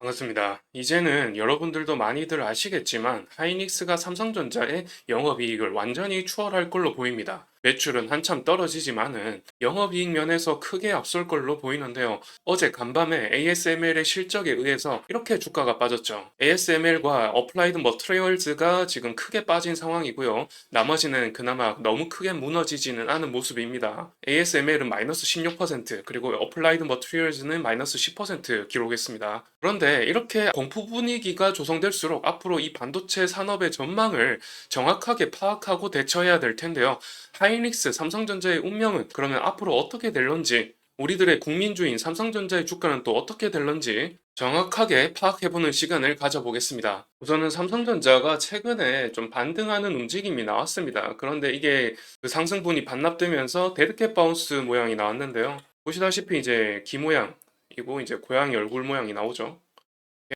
반갑습니다. 이제는 여러분들도 많이들 아시겠지만 하이닉스가 삼성전자의 영업이익을 완전히 추월할 걸로 보입니다. 매출은 한참 떨어지지만은 영업이익 면에서 크게 앞설 걸로 보이는데요. 어제 간밤에 ASML의 실적에 의해서 이렇게 주가가 빠졌죠. ASML과 어플라이드 머트리얼즈가 지금 크게 빠진 상황이고요. 나머지는 그나마 너무 크게 무너지지는 않은 모습입니다. ASML은 마이너스 16% 그리고 어플라이드 머트리얼즈는 마이너스 10% 기록했습니다. 그런데 이렇게 공포 분위기가 조성될수록 앞으로 이 반도체 산업의 전망을 정확하게 파악하고 대처해야 될 텐데요. 하이닉스, 삼성전자의 운명은 그러면 앞으로 어떻게 될런지 우리들의 국민주인 삼성전자의 주가는 또 어떻게 될런지 정확하게 파악해보는 시간을 가져보겠습니다. 우선은 삼성전자가 최근에 좀 반등하는 움직임이 나왔습니다. 그런데 이게 그 상승분이 반납되면서 데드캣 바운스 모양이 나왔는데요. 보시다시피 이제 기 모양 이고 이제 고양이 얼굴 모양이 나오죠.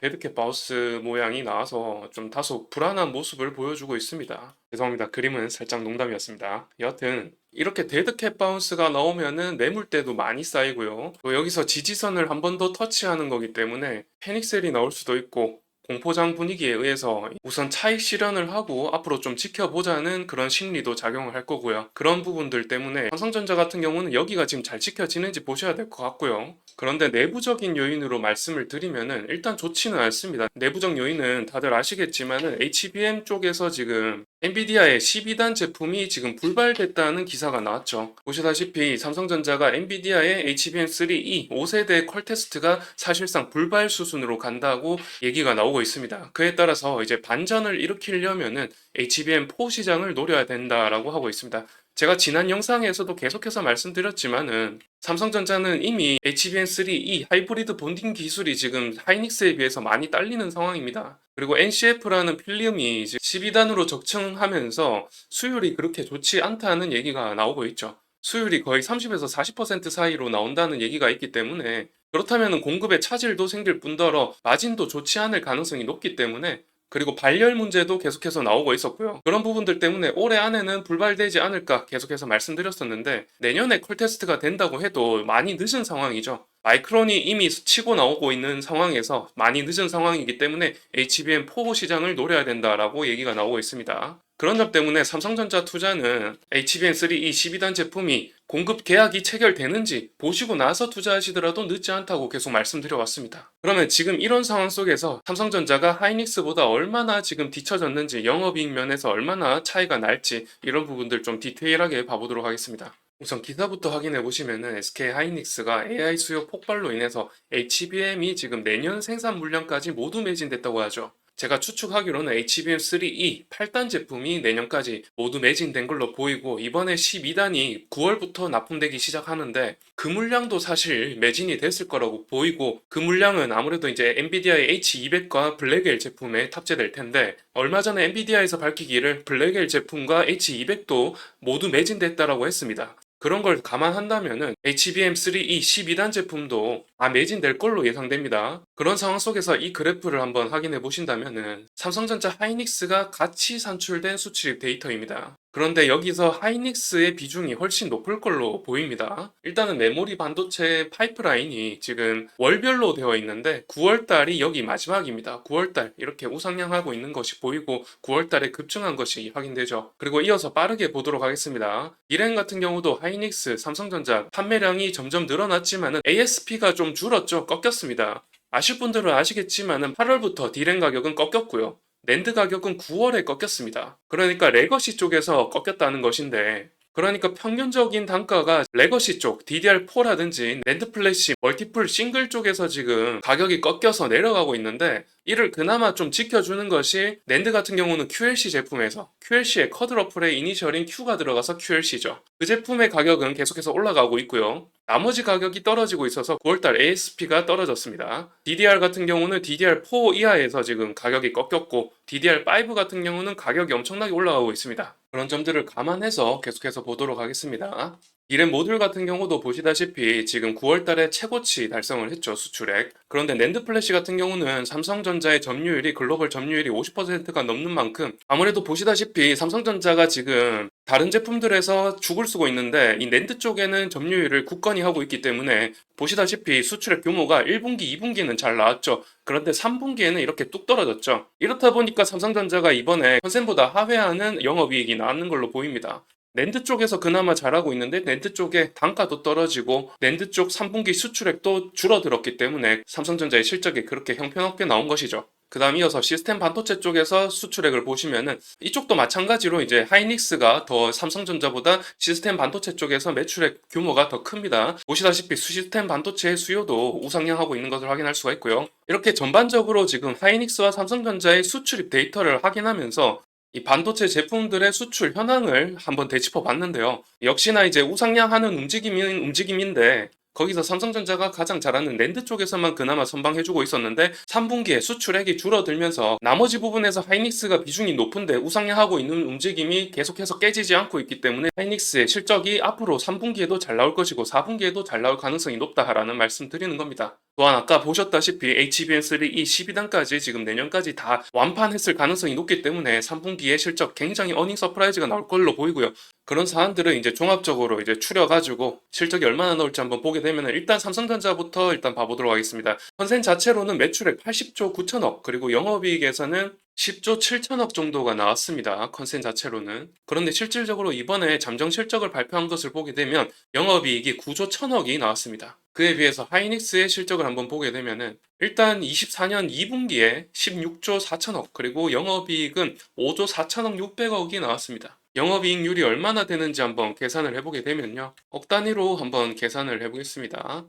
데드캣 바우스 모양이 나와서 좀 다소 불안한 모습을 보여주고 있습니다. 죄송합니다. 그림은 살짝 농담이었습니다. 여하튼 이렇게 데드캣 바운스가 나오면은 매물대도 많이 쌓이고요. 또 여기서 지지선을 한 번 더 터치하는 거기 때문에 패닉셀이 나올 수도 있고 공포장 분위기에 의해서 우선 차익 실현을 하고 앞으로 좀 지켜보자는 그런 심리도 작용을 할 거고요. 그런 부분들 때문에 삼성전자 같은 경우는 여기가 지금 잘 지켜지는지 보셔야 될 것 같고요. 그런데 내부적인 요인으로 말씀을 드리면은 일단 좋지는 않습니다. 내부적 요인은 다들 아시겠지만은 HBM 쪽에서 지금 엔비디아의 12단 제품이 지금 불발됐다는 기사가 나왔죠. 보시다시피 삼성전자가 엔비디아의 HBM3E 5세대 퀄 테스트가 사실상 불발 수순으로 간다고 얘기가 나오고 있습니다. 그에 따라서 이제 반전을 일으키려면은 HBM4 시장을 노려야 된다라고 하고 있습니다. 제가 지난 영상에서도 계속해서 말씀드렸지만은 삼성전자는 이미 HBM3E 하이브리드 본딩 기술이 지금 하이닉스에 비해서 많이 딸리는 상황입니다. 그리고 NCF라는 필름이 12단으로 적층하면서 수율이 그렇게 좋지 않다는 얘기가 나오고 있죠. 수율이 거의 30에서 40% 사이로 나온다는 얘기가 있기 때문에 그렇다면 공급에 차질도 생길 뿐더러 마진도 좋지 않을 가능성이 높기 때문에 그리고 발열 문제도 계속해서 나오고 있었고요. 그런 부분들 때문에 올해 안에는 불발되지 않을까 계속해서 말씀드렸었는데 내년에 콜 테스트가 된다고 해도 많이 늦은 상황이죠. 마이크론이 이미 치고 나오고 있는 상황에서 많이 늦은 상황이기 때문에 HBM4 시장을 노려야 된다라고 얘기가 나오고 있습니다. 그런 점 때문에 삼성전자 투자는 HBM3E 12단 제품이 공급 계약이 체결되는지 보시고 나서 투자하시더라도 늦지 않다고 계속 말씀드려 왔습니다. 그러면 지금 이런 상황 속에서 삼성전자가 하이닉스보다 얼마나 지금 뒤처졌는지 영업이익 면에서 얼마나 차이가 날지 이런 부분들 좀 디테일하게 봐보도록 하겠습니다. 우선 기사부터 확인해 보시면은 SK 하이닉스가 AI 수요 폭발로 인해서 HBM이 지금 내년 생산 물량까지 모두 매진됐다고 하죠. 제가 추측하기로는 HBM3E 8단 제품이 내년까지 모두 매진된 걸로 보이고 이번에 12단이 9월부터 납품되기 시작하는데 그 물량도 사실 매진이 됐을 거라고 보이고 그 물량은 아무래도 이제 엔비디아의 H200과 블랙엘 제품에 탑재될 텐데 얼마 전에 엔비디아에서 밝히기를 블랙엘 제품과 H200도 모두 매진됐다라고 했습니다. 그런 걸 감안한다면은 HBM3E 12단 제품도 아 매진될 걸로 예상됩니다. 그런 상황 속에서 이 그래프를 한번 확인해 보신다면은 삼성전자 하이닉스가 같이 산출된 수출입 데이터입니다. 그런데 여기서 하이닉스의 비중이 훨씬 높을 걸로 보입니다. 일단은 메모리 반도체 파이프라인이 지금 월별로 되어 있는데 9월달이 여기 마지막입니다. 9월달 이렇게 우상향하고 있는 것이 보이고 9월달에 급증한 것이 확인되죠. 그리고 이어서 빠르게 보도록 하겠습니다. 이렌 같은 경우도 하이닉스, 삼성전자 판매량이 점점 늘어났지만은 ASP가 좀 줄었죠. 꺾였습니다. 아실 분들은 아시겠지만은 8월부터 디램 가격은 꺾였고요. 낸드 가격은 9월에 꺾였습니다. 그러니까 레거시 쪽에서 꺾였다는 것인데 그러니까 평균적인 단가가 레거시 쪽 DDR4라든지 낸드 플래시 멀티플 싱글 쪽에서 지금 가격이 꺾여서 내려가고 있는데 이를 그나마 좀 지켜주는 것이 낸드 같은 경우는 QLC 제품에서 QLC의 커드 러플의 이니셜인 Q가 들어가서 QLC죠. 그 제품의 가격은 계속해서 올라가고 있고요. 나머지 가격이 떨어지고 있어서 9월달 ASP가 떨어졌습니다. DDR 같은 경우는 DDR4 이하에서 지금 가격이 꺾였고 DDR5 같은 경우는 가격이 엄청나게 올라가고 있습니다. 그런 점들을 감안해서 계속해서 보도록 하겠습니다. 이랜 모듈 같은 경우도 보시다시피 지금 9월 달에 최고치 달성을 했죠, 수출액. 그런데 낸드 플래시 같은 경우는 삼성전자의 점유율이 글로벌 점유율이 50%가 넘는 만큼 아무래도 보시다시피 삼성전자가 지금 다른 제품들에서 죽을 쓰고 있는데 이 낸드 쪽에는 점유율을 굳건히 하고 있기 때문에 보시다시피 수출액 규모가 1분기, 2분기는 잘 나왔죠. 그런데 3분기에는 이렇게 뚝 떨어졌죠. 이렇다 보니까 삼성전자가 이번에 컨센보다 하회하는 영업이익이 나왔는 걸로 보입니다. 낸드 쪽에서 그나마 잘하고 있는데 낸드 쪽에 단가도 떨어지고 낸드 쪽 3분기 수출액도 줄어들었기 때문에 삼성전자의 실적이 그렇게 형편없게 나온 것이죠. 그 다음 이어서 시스템 반도체 쪽에서 수출액을 보시면은 이쪽도 마찬가지로 이제 하이닉스가 더 삼성전자보다 시스템 반도체 쪽에서 매출액 규모가 더 큽니다. 보시다시피 시스템 반도체의 수요도 우상향하고 있는 것을 확인할 수가 있고요. 이렇게 전반적으로 지금 하이닉스와 삼성전자의 수출입 데이터를 확인하면서 이 반도체 제품들의 수출 현황을 한번 되짚어 봤는데요. 역시나 이제 우상향하는 움직임인 움직임인데 거기서 삼성전자가 가장 잘하는 랜드 쪽에서만 그나마 선방해주고 있었는데 3분기에 수출액이 줄어들면서 나머지 부분에서 하이닉스가 비중이 높은데 우상향하고 있는 움직임이 계속해서 깨지지 않고 있기 때문에 하이닉스의 실적이 앞으로 3분기에도 잘 나올 것이고 4분기에도 잘 나올 가능성이 높다라는 말씀 드리는 겁니다. 또한 아까 보셨다시피 HBM3E 12단까지 지금 내년까지 다 완판했을 가능성이 높기 때문에 3분기에 실적 굉장히 어닝 서프라이즈가 나올 걸로 보이고요. 그런 사안들을 이제 종합적으로 이제 추려가지고 실적이 얼마나 나올지 한번 보게 되면 일단 삼성전자부터 일단 봐보도록 하겠습니다. 컨센 자체로는 매출액 80조 9천억 그리고 영업이익에서는 10조 7천억 정도가 나왔습니다. 컨센 자체로는. 그런데 실질적으로 이번에 잠정 실적을 발표한 것을 보게 되면 영업이익이 9조 1천억이 나왔습니다. 그에 비해서 하이닉스의 실적을 한번 보게 되면은 일단 24년 2분기에 16조 4천억 그리고 영업이익은 5조 4천억 6백억이 나왔습니다. 영업이익률이 얼마나 되는지 한번 계산을 해보게 되면요. 억 단위로 한번 계산을 해보겠습니다.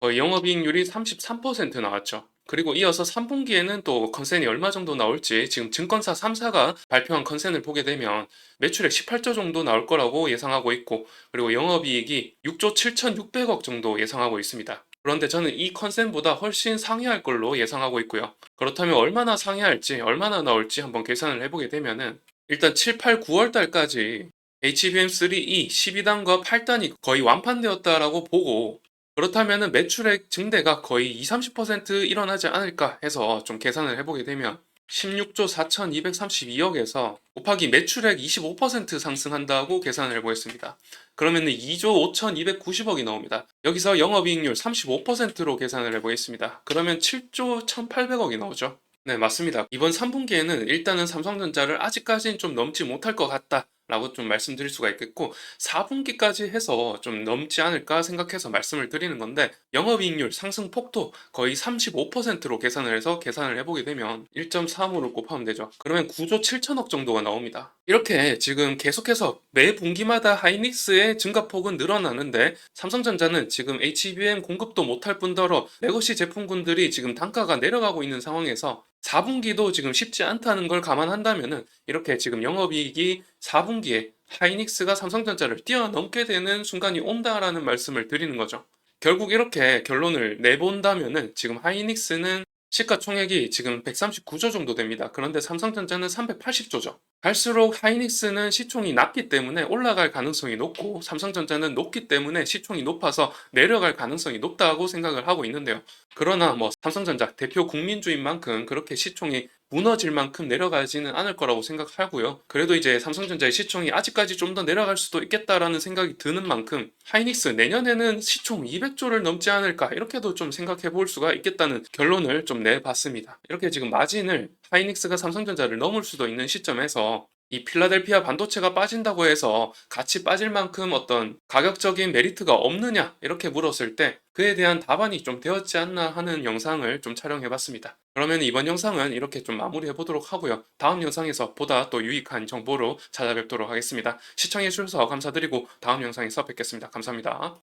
거의 영업이익률이 33% 나왔죠. 그리고 이어서 3분기에는 또 컨센이 얼마 정도 나올지 지금 증권사 3사가 발표한 컨센을 보게 되면 매출액 18조 정도 나올 거라고 예상하고 있고 그리고 영업이익이 6조 7,600억 정도 예상하고 있습니다. 그런데 저는 이 컨센보다 훨씬 상회할 걸로 예상하고 있고요. 그렇다면 얼마나 상회할지 얼마나 나올지 한번 계산을 해보게 되면은 일단 7, 8, 9월 달까지 HBM3E 12단과 8단이 거의 완판되었다라고 보고 그렇다면 매출액 증대가 거의 20, 30% 일어나지 않을까 해서 좀 계산을 해보게 되면 16조 4,232억에서 곱하기 매출액 25% 상승한다고 계산을 해보겠습니다. 그러면 2조 5,290억이 나옵니다. 여기서 영업이익률 35%로 계산을 해보겠습니다. 그러면 7조 1,800억이 나오죠. 네, 맞습니다. 이번 3분기에는 일단은 삼성전자를 아직까지는 좀 넘지 못할 것 같다. 라고 좀 말씀드릴 수가 있겠고 4분기까지 해서 좀 넘지 않을까 생각해서 말씀을 드리는 건데 영업이익률 상승 폭도 거의 35%로 계산을 해서 계산을 해보게 되면 1.3으로 곱하면 되죠. 그러면 9조 7천억 정도가 나옵니다. 이렇게 지금 계속해서 매 분기마다 하이닉스의 증가폭은 늘어나는데 삼성전자는 지금 HBM 공급도 못할 뿐더러 레거시 제품군들이 지금 단가가 내려가고 있는 상황에서 4분기도 지금 쉽지 않다는 걸 감안한다면은 이렇게 지금 영업이익이 4분기에 하이닉스가 삼성전자를 뛰어넘게 되는 순간이 온다라는 말씀을 드리는 거죠. 결국 이렇게 결론을 내본다면은 지금 하이닉스는 시가총액이 지금 139조 정도 됩니다. 그런데 삼성전자는 380조죠. 갈수록 하이닉스는 시총이 낮기 때문에 올라갈 가능성이 높고 삼성전자는 높기 때문에 시총이 높아서 내려갈 가능성이 높다고 생각을 하고 있는데요. 그러나 뭐 삼성전자 대표 국민주인 만큼 그렇게 시총이 무너질 만큼 내려가지는 않을 거라고 생각하고요. 그래도 이제 삼성전자의 시총이 아직까지 좀 더 내려갈 수도 있겠다라는 생각이 드는 만큼 하이닉스 내년에는 시총 200조를 넘지 않을까 이렇게도 좀 생각해 볼 수가 있겠다는 결론을 좀 내봤습니다. 이렇게 지금 마진을 하이닉스가 삼성전자를 넘을 수도 있는 시점에 서 이 필라델피아 반도체가 빠진다고 해서 같이 빠질 만큼 어떤 가격적인 메리트가 없느냐 이렇게 물었을 때 그에 대한 답안이 좀 되었지 않나 하는 영상을 좀 촬영해 봤습니다. 그러면 이번 영상은 이렇게 좀 마무리해 보도록 하고요. 다음 영상에서 보다 또 유익한 정보로 찾아뵙도록 하겠습니다. 시청해 주셔서 감사드리고 다음 영상에서 뵙겠습니다. 감사합니다.